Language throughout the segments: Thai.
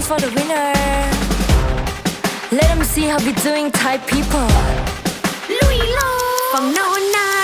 hands for the winner. Let them see how we doing, Thai people. Louis Long. From now on.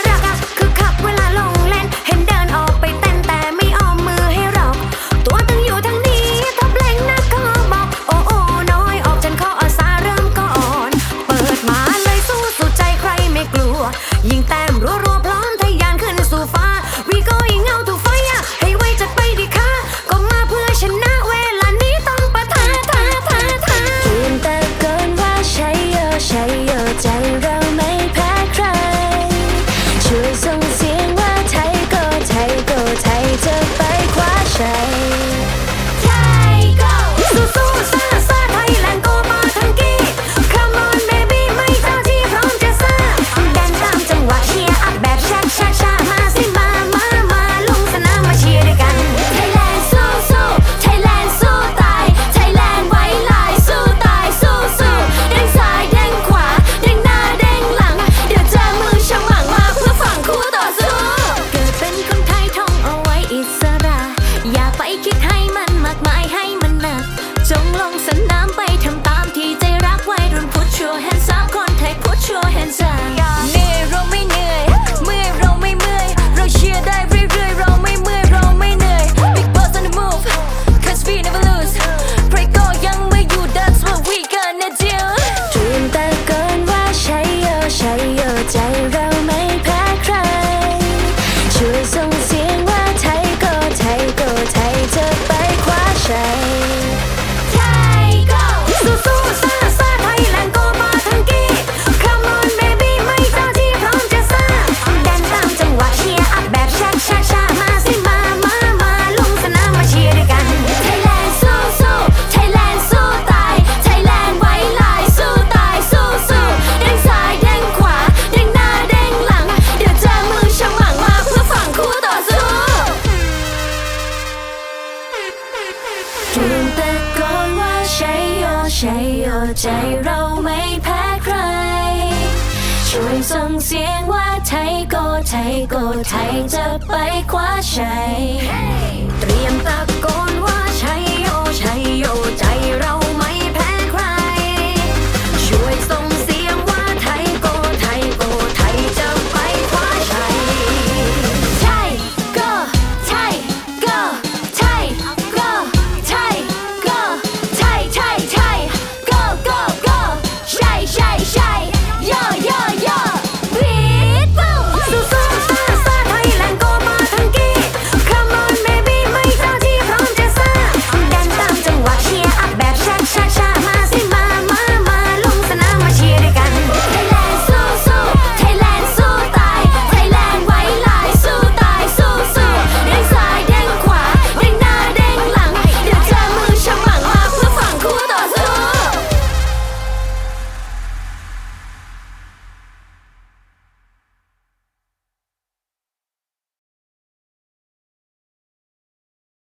so ชัยโอใจเราไม่แพ้ใคร ช่วยส่งเสียงว่าไทยโกไทยโกไทยจะไปคว้าชัย เตรียมตะโกนว่า